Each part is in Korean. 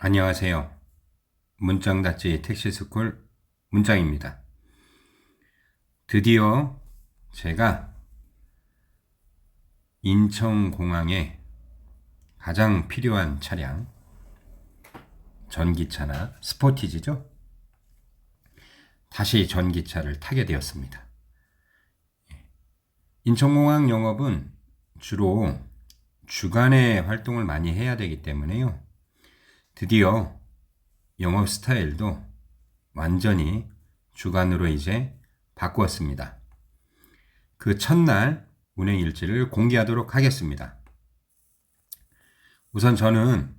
안녕하세요. 문장 닷지 택시스쿨 문장입니다. 드디어 제가 인천공항에 가장 필요한 차량, 전기차나 스포티지죠? 다시 전기차를 타게 되었습니다. 인천공항 영업은 주로 주간에 활동을 많이 해야 되기 때문에요. 드디어 영업 스타일도 완전히 주간으로 이제 바꾸었습니다. 그 첫날 운행 일지를 공개하도록 하겠습니다. 우선 저는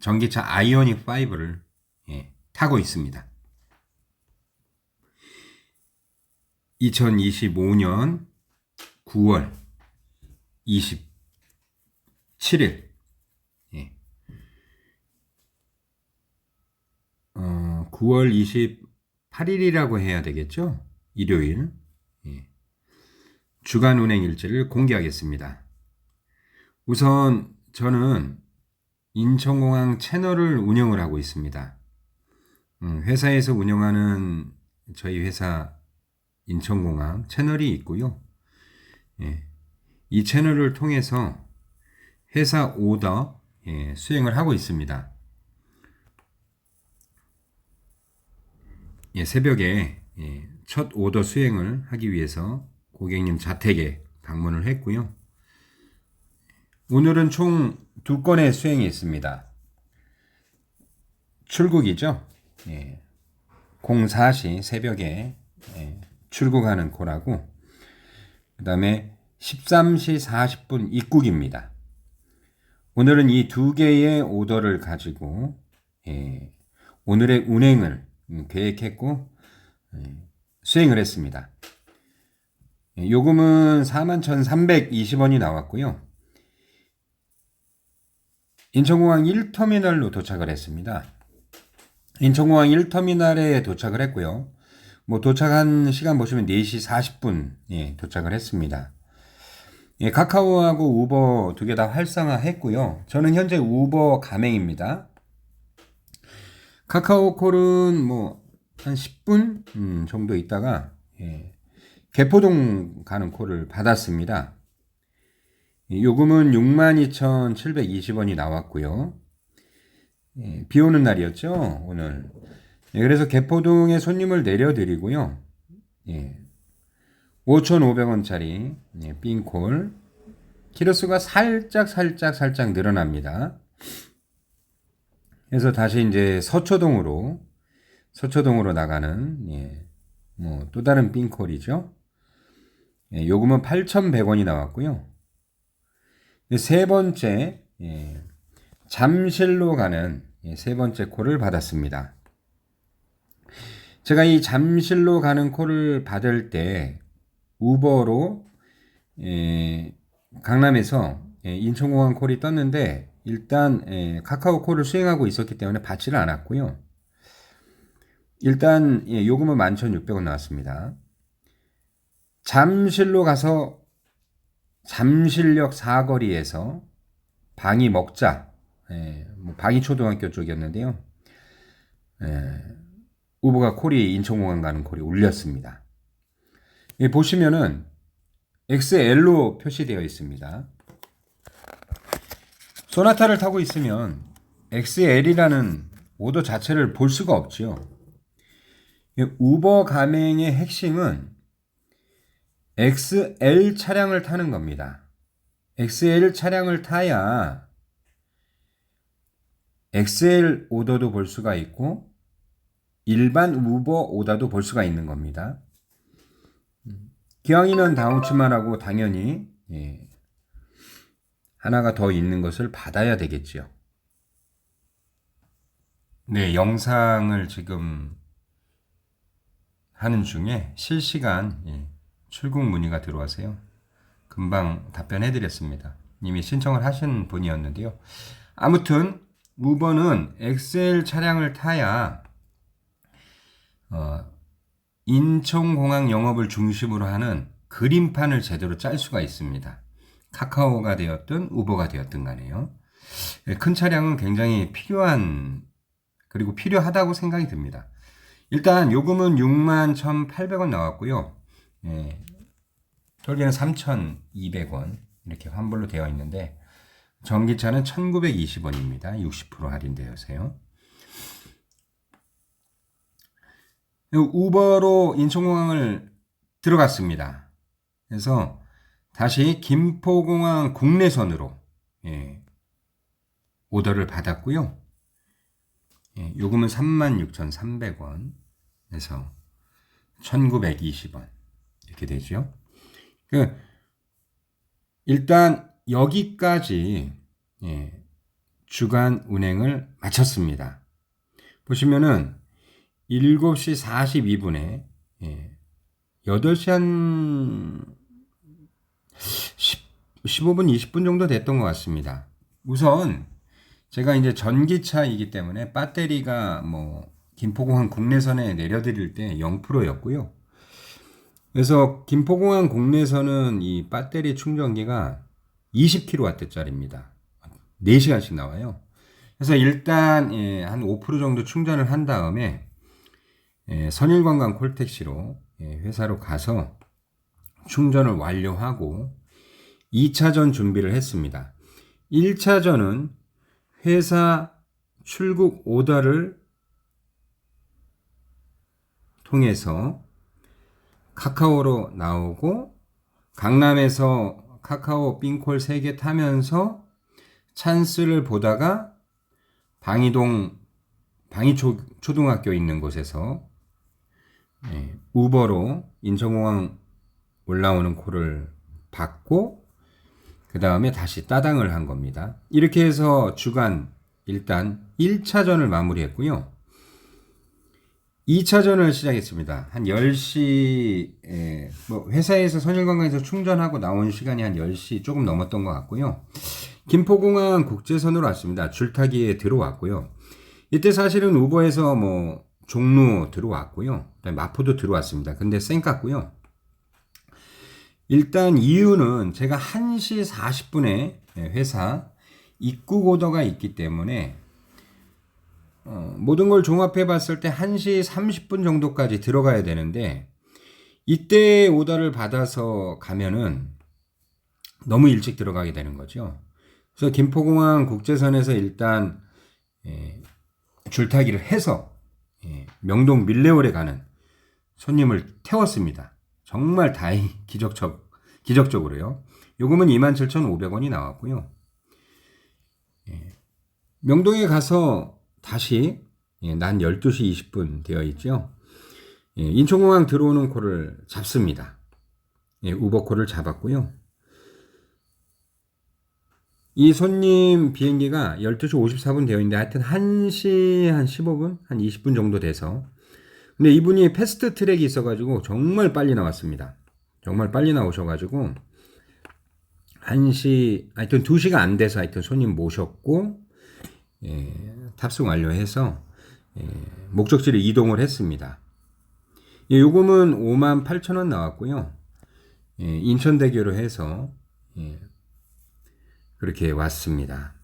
전기차 아이오닉 5를 예, 타고 있습니다. 2025년 9월 27일 어, 9월 28일이라고 해야 되겠죠? 일요일. 예. 주간 운행 일지를 공개하겠습니다. 우선 저는 인천공항 채널을 운영을 하고 있습니다. 음, 회사에서 운영하는 저희 회사 인천공항 채널이 있고요. 예. 이 채널을 통해서 회사 오더 예, 수행을 하고 있습니다. 예, 새벽에 예, 첫 오더 수행을 하기 위해서 고객님 자택에 방문을 했고요. 오늘은 총 두 건의 수행이 있습니다. 출국이죠. 예, 04시 새벽에 예, 출국하는 코라고 그 다음에 13시 40분 입국입니다. 오늘은 이 두 개의 오더를 가지고 예, 오늘의 운행을 음, 계획했고 예, 수행을 했습니다. 예, 요금은 41,320원이 나왔고요. 인천공항 1터미널로 도착을 했습니다. 인천공항 1터미널에 도착을 했고요. 뭐 도착한 시간 보시면 4시 40분 예, 도착을 했습니다. 예, 카카오하고 우버 두 개 다 활성화 했고요. 저는 현재 우버 가맹입니다. 카카오콜은 뭐 한 10분 음, 정도 있다가 예, 개포동 가는 콜을 받았습니다. 요금은 62,720원이 나왔고요. 예, 비 오는 날이었죠, 오늘. 예, 그래서 개포동에 손님을 내려드리고요. 예, 5,500원짜리 예, 빈콜. 키로수가 살짝 살짝 살짝 늘어납니다. 그래서 다시 이제 서초동으로 서초동으로 나가는 예, 뭐 또 다른 빈콜이죠. 예, 요금은 8,100원이 나왔고요. 세 번째 예, 잠실로 가는 예, 세 번째 콜을 받았습니다. 제가 이 잠실로 가는 콜을 받을 때 우버로 예, 강남에서 예, 인천공항 콜이 떴는데 일단 예, 카카오 콜을 수행하고 있었기 때문에 받지를 않았고요. 일단 예, 요금은 11,600원 나왔습니다. 잠실로 가서 잠실역 사거리에서 방이 먹자 예, 뭐 방이 초등학교 쪽이었는데요. 예, 우버가 콜이 인천공항 가는 콜이 울렸습니다. 예, 보시면은 XL로 표시되어 있습니다. 소나타를 타고 있으면 XL이라는 오더 자체를 볼 수가 없지요. 우버 가맹의 핵심은 XL 차량을 타는 겁니다. XL 차량을 타야 XL 오더도 볼 수가 있고 일반 우버 오더도 볼 수가 있는 겁니다. 기왕이면 다운치만 하고 당연히 예, 하나가 더 있는 것을 받아야 되겠지요. 네, 영상을 지금 하는 중에 실시간 예, 출국 문의가 들어와서요. 금방 답변해 드렸습니다. 이미 신청을 하신 분이었는데요. 아무튼 우버는 엑셀 차량을 타야 어, 인천공항 영업을 중심으로 하는 그림판을 제대로 짤 수가 있습니다. 카카오가 되었든 우버가 되었든 간에요. 예, 큰 차량은 굉장히 필요한 그리고 필요하다고 생각이 듭니다. 일단 요금은 6만 1,800원 나왔고요. 예, 톨게는 3,200원 이렇게 환불로 되어 있는데 전기차는 1,920원입니다. 60% 할인되어서요. 우버로 인천공항을 들어갔습니다. 그래서 다시 김포공항 국내선으로 예, 오더를 받았고요. 예, 요금은 36,300원 에서 1,920원 이렇게 되죠. 그 일단 여기까지 예, 주간 운행을 마쳤습니다. 보시면은 7시 42분에 예, 8시 한 10, 15분, 20분 정도 됐던 것 같습니다. 우선 제가 이제 전기차이기 때문에 배터리가 뭐 김포공항 국내선에 내려드릴 때 0%였고요. 그래서 김포공항 국내선은 이 배터리 충전기가 20kW짜리입니다. 4시간씩 나와요. 그래서 일단 예, 한5% 정도 충전을 한 다음에 예, 선일관광 콜택시로 예, 회사로 가서 충전을 완료하고 2차전 준비를 했습니다. 1차전은 회사 출국 오더를 통해서 카카오로 나오고 강남에서 카카오 冰콜 3개 타면서 찬스를 보다가 방이동 방이초 초등학교 있는 곳에서 예, 우버로 인천공항 올라오는 콜을 받고 그 다음에 다시 따당을 한 겁니다. 이렇게 해서 주간 일단 1차전을 마무리했고요. 2차전을 시작했습니다. 한 10시, 에, 뭐 회사에서 선일관광에서 충전하고 나온 시간이 한 10시 조금 넘었던 것 같고요. 김포공항 국제선으로 왔습니다. 줄타기에 들어왔고요. 이때 사실은 우버에서 뭐 종로 들어왔고요. 마포도 들어왔습니다. 근데 쌩 깠고요. 일단 이유는 제가 1시 40분에 회사 입국 오더가 있기 때문에 어, 모든 걸 종합해 봤을 때 1시 30분 정도까지 들어가야 되는데 이때 오더를 받아서 가면은 너무 일찍 들어가게 되는 거죠. 그래서 김포공항 국제선에서 일단 예, 줄타기를 해서 예, 명동 밀레올에 가는 손님을 태웠습니다. 정말 다행 기적적 기적적으로요. 요금은 27,500원이 나왔고요. 예, 명동에 가서 다시 예, 난 12시 20분 되어 있죠. 예, 인천공항 들어오는 코를 잡습니다. 예, 우버코를 잡았고요. 이 손님 비행기가 12시 54분 되어 있는데 하여튼 1시 한 15분, 한 20분 정도 돼서 근데 이분이 패스트 트랙이 있어가지고 정말 빨리 나왔습니다. 정말 빨리 나오셔가지고 1시, 하여튼 2시가 안 돼서 하여튼 손님 모셨고 예, 탑승 완료해서 예, 목적지를 이동을 했습니다. 예, 요금은 5만 8천 원 나왔고요. 예, 인천대교로 해서 예, 그렇게 왔습니다.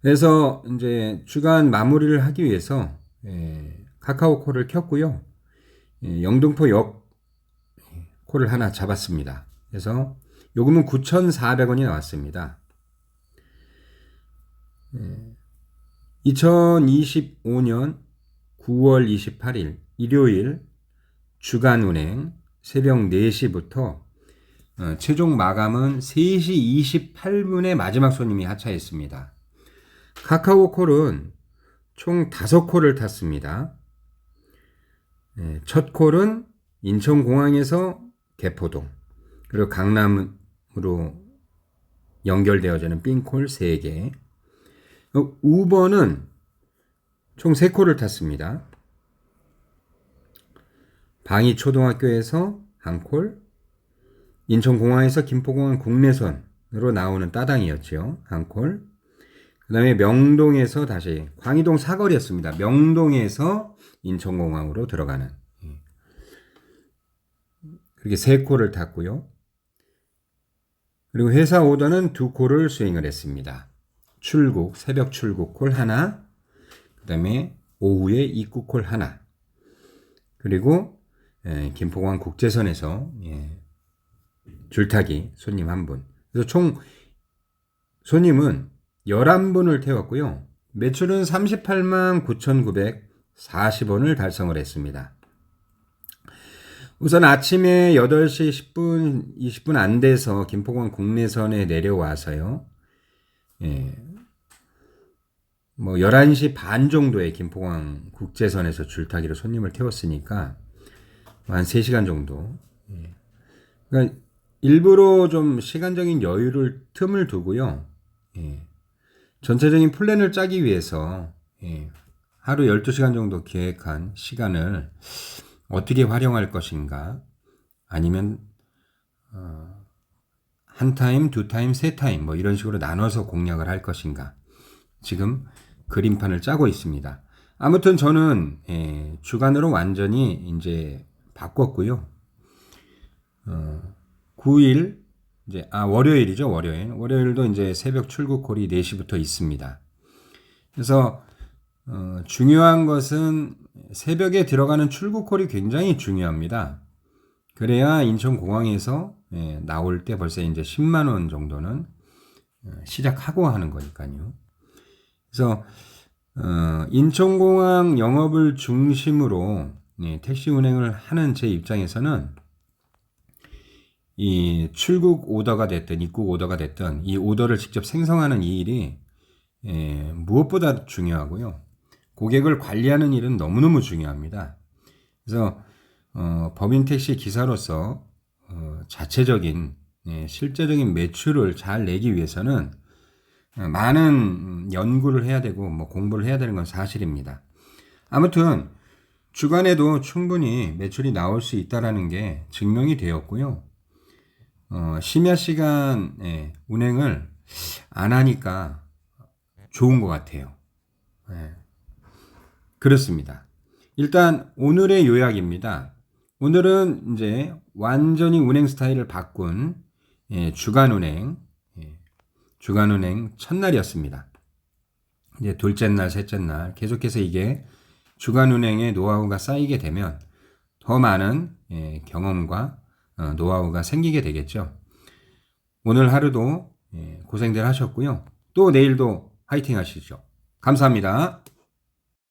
그래서 이제 주간 마무리를 하기 위해서 예, 카카오콜을 켰고요. 예, 영등포역 콜을 하나 잡았습니다. 그래서 요금은 9,400원이 나왔습니다. 2025년 9월 28일 일요일 주간 운행 새벽 4시부터 어, 최종 마감은 3시 28분에 마지막 손님이 하차했습니다. 카카오콜은 총 5콜을 탔습니다. 네, 첫 콜은 인천공항에서 개포동, 그리고 강남으로 연결되어지는 삥콜 3개, 어, 우버는 총 3콜을 탔습니다. 방이 초등학교에서 한 콜, 인천공항에서 김포공항 국내선으로 나오는 따당이었죠. 한 콜. 그 다음에 명동에서 다시 광희동 사거리였습니다. 명동에서 인천공항으로 들어가는 예. 그렇게 세 콜을 탔고요. 그리고 회사 오더는 두 콜을 수행을 했습니다. 출국, 새벽 출국 콜 하나, 그 다음에 오후에 입국 콜 하나, 그리고 예, 김포공항 국제선에서 예, 줄타기 손님 한 분. 그래서 총 손님은 11분을 태웠고요. 매출은 38만 9,940원을 달성을 했습니다. 우선 아침에 8시 10분, 20분 안 돼서 김포공항 국내선에 내려와서요. 예. 뭐 11시 반 정도에 김포공항 국제선에서 줄타기로 손님을 태웠으니까 한 3시간 정도. 예. 그러니까 일부러 좀 시간적인 여유를 틈을 두고요. 예. 전체적인 플랜을 짜기 위해서 예. 하루 12시간 정도 계획한 시간을 어떻게 활용할 것인가 아니면 어, 한 타임, 두 타임, 세 타임 뭐 이런 식으로 나눠서 공략을 할 것인가 지금 그림판을 짜고 있습니다. 아무튼 저는 예, 주간으로 완전히 이제 바꿨고요. 어, 9일 이제 아 월요일이죠 월요일 월요일도 이제 새벽 출국 콜이 4시부터 있습니다. 그래서 어, 중요한 것은 새벽에 들어가는 출국 콜이 굉장히 중요합니다. 그래야 인천공항에서 예, 나올 때 벌써 이제 10만 원 정도는 어, 시작하고 하는 거니까요. 그래서 어, 인천공항 영업을 중심으로 예, 택시 운행을 하는 제 입장에서는 이 출국 오더가 됐든 입국 오더가 됐든 이 오더를 직접 생성하는 이 일이 예, 무엇보다 중요하고요. 고객을 관리하는 일은 너무너무 중요합니다. 그래서 어, 법인 택시 기사로서 어, 자체적인 예, 실제적인 매출을 잘 내기 위해서는 어, 많은 연구를 해야 되고 뭐 공부를 해야 되는 건 사실입니다. 아무튼 주간에도 충분히 매출이 나올 수 있다라는 게 증명이 되었고요. 어, 심야 시간에 운행을 안 하니까 좋은 것 같아요. 네. 그렇습니다. 일단 오늘의 요약입니다. 오늘은 이제 완전히 운행 스타일을 바꾼 예, 주간 운행, 예, 주간 운행 첫날이었습니다. 이제 둘째 날, 셋째 날 계속해서 이게 주간 운행의 노하우가 쌓이게 되면 더 많은 예, 경험과 어, 노하우가 생기게 되겠죠. 오늘 하루도 예, 고생들 하셨고요. 또 내일도 화이팅 하시죠. 감사합니다.